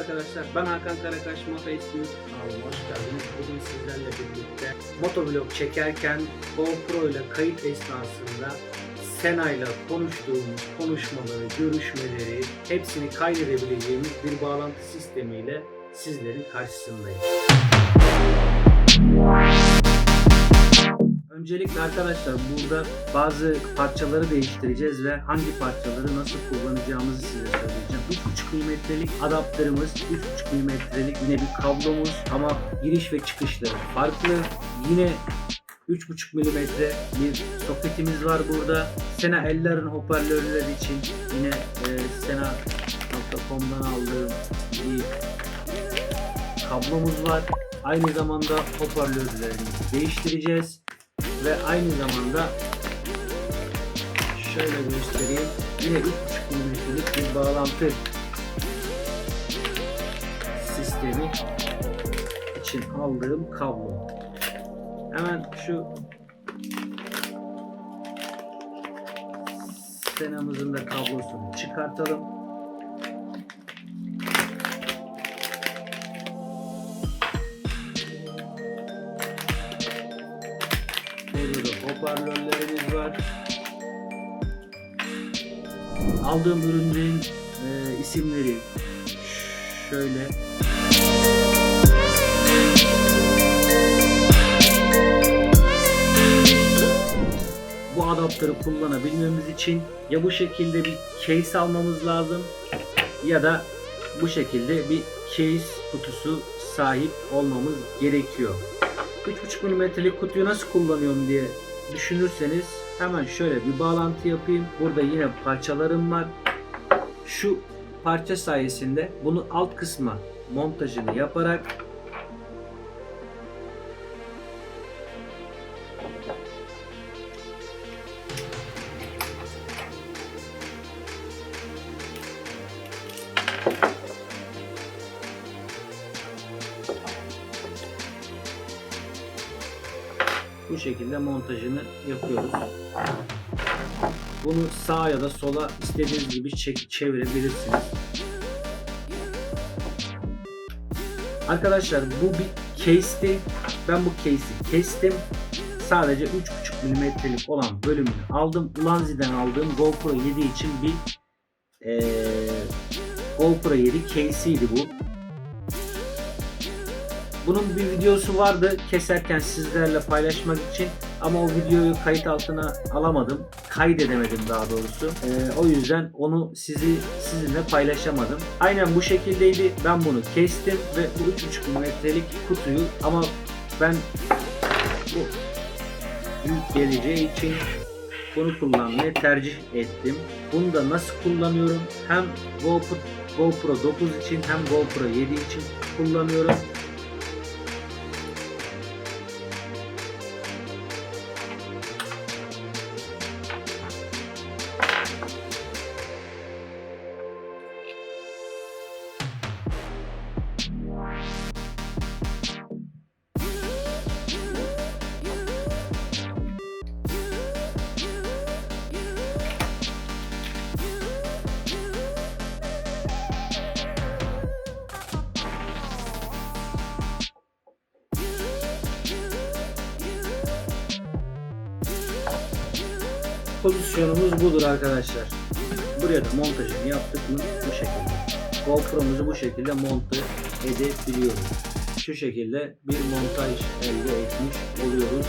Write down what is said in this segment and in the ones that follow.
arkadaşlar. Ben Hakan Karakaş, Moto Eğitim kanalıma hoş geldiniz. Bugün sizlerle birlikte motovlog çekerken GoPro ile kayıt esnasında Sena ile konuştuğumuz konuşmaları, görüşmeleri hepsini kaydedebileceğimiz bir bağlantı sistemiyle sizlerin karşısındayım. Öncelikle arkadaşlar burada bazı parçaları değiştireceğiz ve hangi parçaları nasıl kullanacağımızı size söyleyeceğim. 3.5 milimetrelik adaptörümüz, 3.5 milimetrelik yine bir kablomuz ama giriş ve çıkışları farklı. Yine 3.5 milimetre bir soketimiz var burada. Sena Eller'in hoparlörler için yine e, Sena.com'dan aldığım bir kablomuz var. Aynı zamanda hoparlörlerimizi değiştireceğiz ve aynı zamanda şöyle göstereyim. Yine 3.5 mm'lik bir bağlantı sistemi için aldığım kablo. Hemen şu Senamızın da kablosunu çıkartalım. Da hoparlörlerimiz var. Aldığım ürünlerin e, isimleri şöyle. Bu adaptörü kullanabilmemiz için ya bu şekilde bir case almamız lazım ya da bu şekilde bir case kutusu sahip olmamız gerekiyor. 3.5 milimetrelik kutuyu nasıl kullanıyorum diye düşünürseniz hemen şöyle bir bağlantı yapayım. Burada yine parçalarım var. Şu parça sayesinde bunu alt kısma montajını yaparak şekilde montajını yapıyoruz. Bunu sağa ya da sola istediğiniz gibi çek çevirebilirsiniz. Arkadaşlar bu bir case'ti. Ben bu case'i kestim. Sadece 3.5 milimetrelik olan bölümünü aldım. Ulanzi'den aldığım GoPro 7 için bir eee, GoPro 7 case'iydi bu. Bunun bir videosu vardı keserken sizlerle paylaşmak için ama o videoyu kayıt altına alamadım. Kaydedemedim daha doğrusu. Ee, o yüzden onu sizi sizinle paylaşamadım. Aynen bu şekildeydi. Ben bunu kestim ve bu 3.5 milimetrelik kutuyu ama ben bu büyük geleceği için bunu kullanmayı tercih ettim. Bunu da nasıl kullanıyorum? Hem GoPro, GoPro 9 için hem GoPro 7 için kullanıyorum. Pozisyonumuz budur arkadaşlar. Buraya da montajını yaptık mı bu şekilde. GoPro'muzu bu şekilde monte edebiliyoruz. Şu şekilde bir montaj elde etmiş oluyoruz.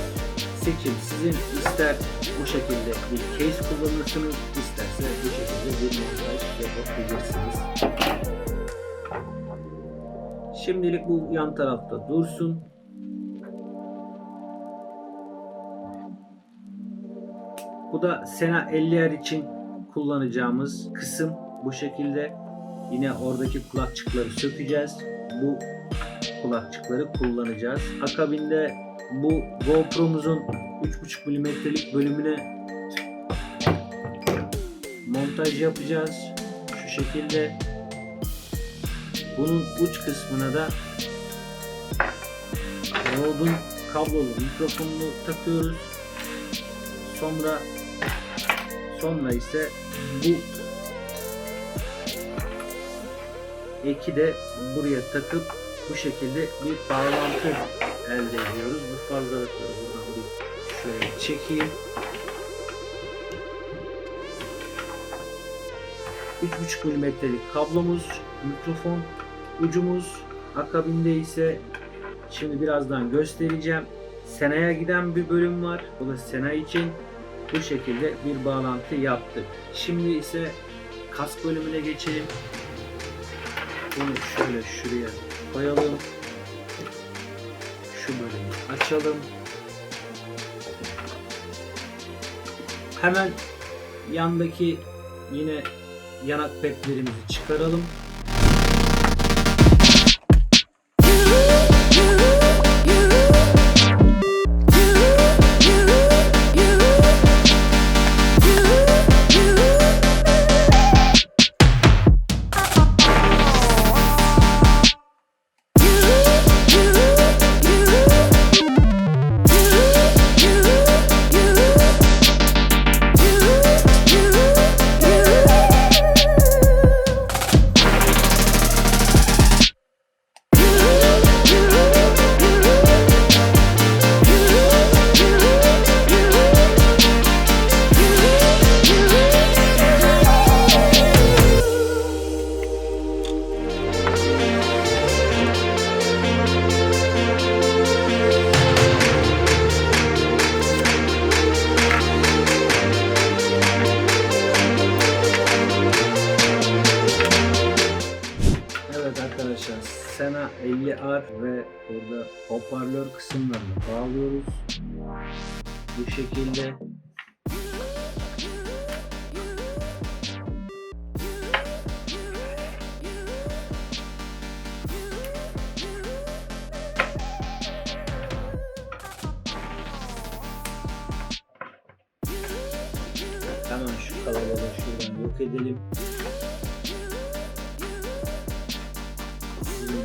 Seçim sizin ister bu şekilde bir case kullanırsınız isterse bu şekilde bir montaj yapabilirsiniz. Şimdilik bu yan tarafta dursun. Bu da Sena 50'er için kullanacağımız kısım bu şekilde. Yine oradaki kulakçıkları sökeceğiz. Bu kulakçıkları kullanacağız. Akabinde bu GoPro'muzun 3.5 milimetrelik bölümüne montaj yapacağız. Şu şekilde. Bunun uç kısmına da Rode'un kablolu mikrofonunu takıyoruz. Sonra sonra ise bu eki de buraya takıp bu şekilde bir bağlantı elde ediyoruz. Bu fazlalıkları buradan bir şöyle çekeyim. 3.5 milimetrelik kablomuz, mikrofon ucumuz, akabinde ise şimdi birazdan göstereceğim. Sena'ya giden bir bölüm var. Bu da Sena için bu şekilde bir bağlantı yaptık. Şimdi ise kask bölümüne geçelim. Bunu şöyle şuraya koyalım. Şu bölümü açalım. Hemen yandaki yine yanak petlerimizi çıkaralım. Hoparlör kısımlarını bağlıyoruz. Bu şekilde Hemen şu kalabalığı şuradan yok edelim.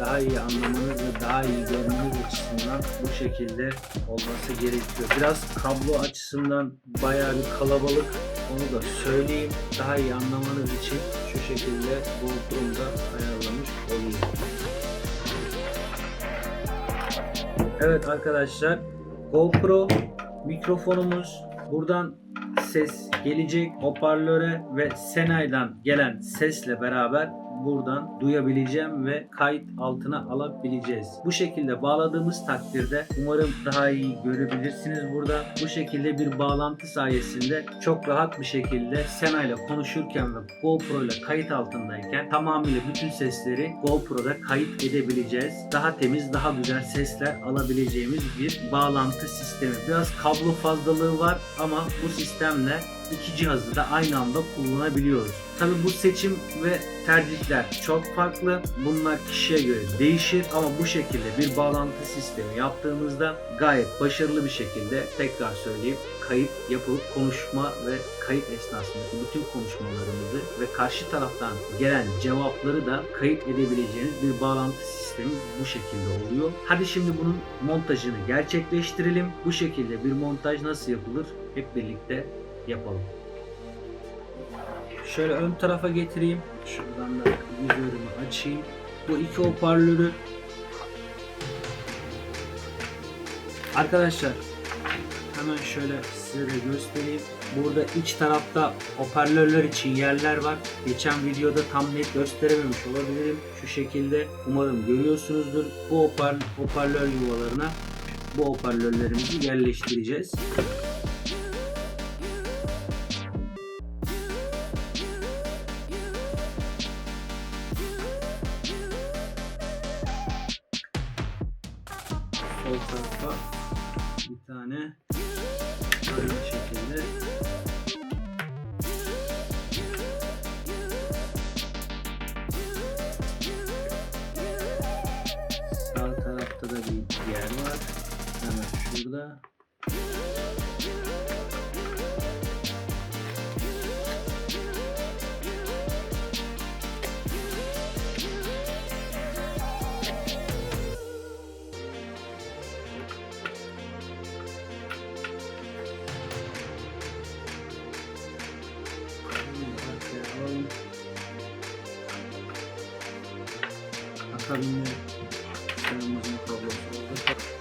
Daha iyi anlamanız ve daha iyi görmeniz açısından bu şekilde olması gerekiyor. Biraz kablo açısından bayağı bir kalabalık. Onu da söyleyeyim. Daha iyi anlamanız için şu şekilde GoPro'mda ayarlamış olayım. Evet arkadaşlar GoPro mikrofonumuz buradan ses gelecek hoparlöre ve Sena'dan gelen sesle beraber buradan duyabileceğim ve kayıt altına alabileceğiz. Bu şekilde bağladığımız takdirde umarım daha iyi görebilirsiniz burada. Bu şekilde bir bağlantı sayesinde çok rahat bir şekilde Sena ile konuşurken ve GoPro ile kayıt altındayken tamamıyla bütün sesleri GoPro'da kayıt edebileceğiz. Daha temiz, daha güzel sesler alabileceğimiz bir bağlantı sistemi. Biraz kablo fazlalığı var ama bu sistemle iki cihazı da aynı anda kullanabiliyoruz. Tabi bu seçim ve tercihler çok farklı. Bunlar kişiye göre değişir ama bu şekilde bir bağlantı sistemi yaptığımızda gayet başarılı bir şekilde tekrar söyleyeyim kayıt yapılıp konuşma ve kayıt esnasındaki bütün konuşmalarımızı ve karşı taraftan gelen cevapları da kayıt edebileceğiniz bir bağlantı sistemi bu şekilde oluyor. Hadi şimdi bunun montajını gerçekleştirelim. Bu şekilde bir montaj nasıl yapılır hep birlikte yapalım. Şöyle ön tarafa getireyim. Şuradan da vizörümü açayım. Bu iki hoparlörü Arkadaşlar hemen şöyle size de göstereyim. Burada iç tarafta hoparlörler için yerler var. Geçen videoda tam net gösterememiş olabilirim. Şu şekilde umarım görüyorsunuzdur. Bu hopar, hoparlör yuvalarına bu hoparlörlerimizi yerleştireceğiz. da Bakalım ne masih problemi problem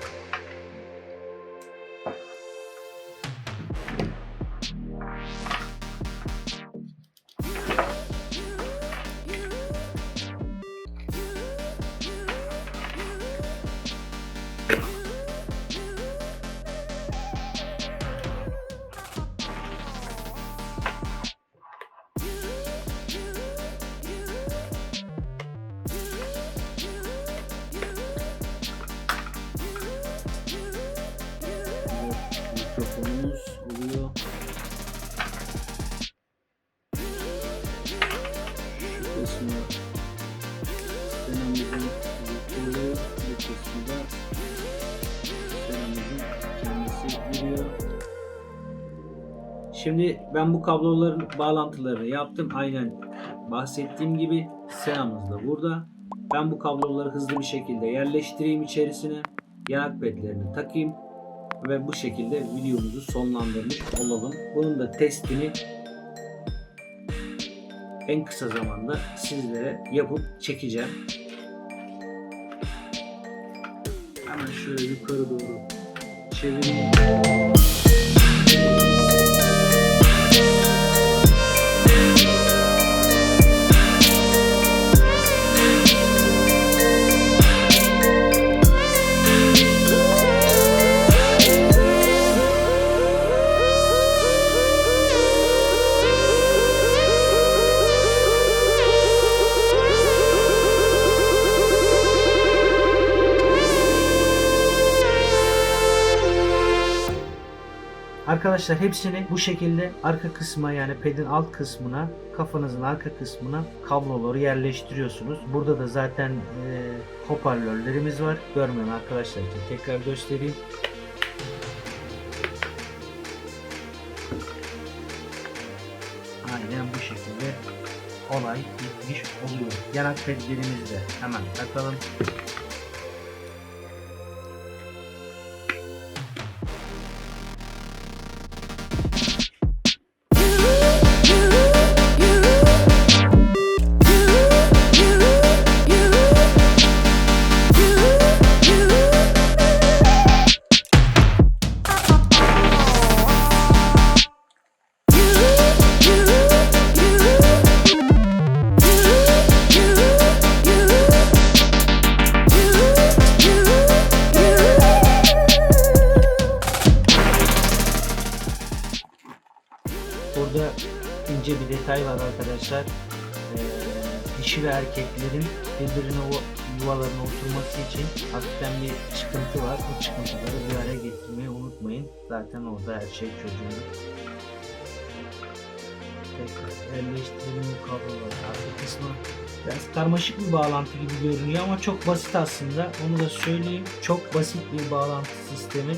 Şimdi ben bu kabloların bağlantılarını yaptım. Aynen bahsettiğim gibi senamız da burada. Ben bu kabloları hızlı bir şekilde yerleştireyim içerisine. Yanak pedlerini takayım ve bu şekilde videomuzu sonlandırmış olalım. Bunun da testini en kısa zamanda sizlere yapıp çekeceğim. Hemen şöyle yukarı doğru çevireyim. Arkadaşlar hepsini bu şekilde arka kısma yani pedin alt kısmına kafanızın arka kısmına kabloları yerleştiriyorsunuz. Burada da zaten e, hoparlörlerimiz var. Görmeyen arkadaşlar için tekrar göstereyim. Aynen bu şekilde olay bitmiş oluyor. Yanak pedlerimizi de hemen takalım. Dişi ve erkeklerin birbirine o yuvalarına oturması için hafiften bir çıkıntı var. Bu çıkıntıları bir araya getirmeyi unutmayın. Zaten orada her şey çözülür. Tekrar yerleştirelim kabloları arka kısmı. Biraz karmaşık bir bağlantı gibi görünüyor ama çok basit aslında. Onu da söyleyeyim. Çok basit bir bağlantı sistemi.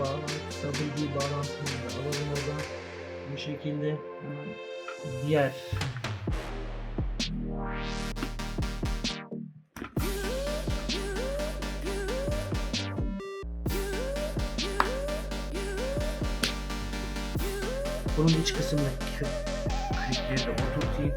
Bağlantı, WD bağlantımızı alalım oradan bu şekilde diğer bunun iç kısmındaki klipleri de oturtayım.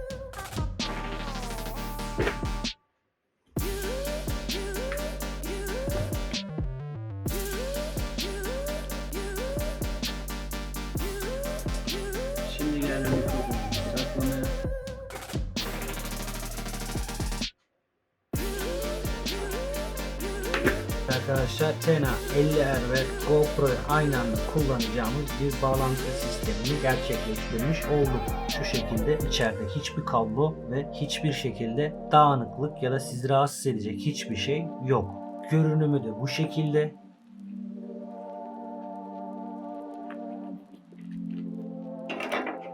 Arkadaşlar Tena 50R ve GoPro'yu aynı anda kullanacağımız bir bağlantı sistemini gerçekleştirmiş olduk. Şu şekilde içeride hiçbir kablo ve hiçbir şekilde dağınıklık ya da sizi rahatsız edecek hiçbir şey yok. Görünümü de bu şekilde.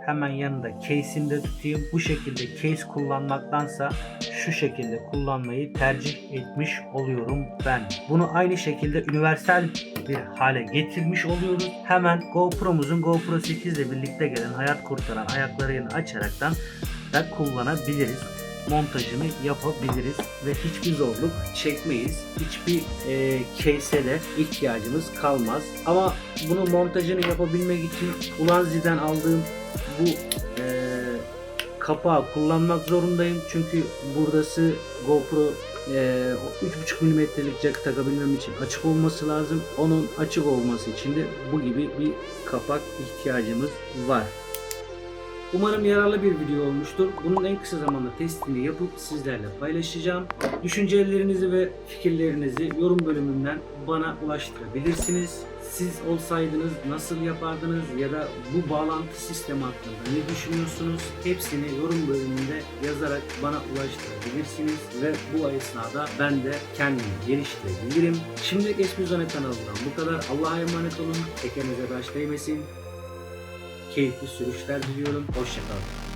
hemen yanında case'ini tutayım. Bu şekilde case kullanmaktansa şu şekilde kullanmayı tercih etmiş oluyorum ben. Bunu aynı şekilde universal bir hale getirmiş oluyoruz. Hemen GoPro'muzun GoPro 8 ile birlikte gelen hayat kurtaran ayaklarını açaraktan da kullanabiliriz montajını yapabiliriz ve hiçbir zorluk çekmeyiz. Hiçbir e, case'e ihtiyacımız kalmaz. Ama bunu montajını yapabilmek için Ulanzi'den aldığım bu kapağı kullanmak zorundayım. Çünkü buradası GoPro e, o 3.5 mm'lik jack takabilmem için açık olması lazım. Onun açık olması için de bu gibi bir kapak ihtiyacımız var. Umarım yararlı bir video olmuştur. Bunun en kısa zamanda testini yapıp sizlerle paylaşacağım. Düşüncelerinizi ve fikirlerinizi yorum bölümünden bana ulaştırabilirsiniz. Siz olsaydınız nasıl yapardınız ya da bu bağlantı sistemi hakkında ne düşünüyorsunuz? Hepsini yorum bölümünde yazarak bana ulaştırabilirsiniz ve bu esnada ben de kendimi geliştirebilirim. Şimdilik Esmizone kanalından bu kadar. Allah'a emanet olun. Tekerinize baş değmesin keyifli sürüşler diliyorum. Hoşçakalın.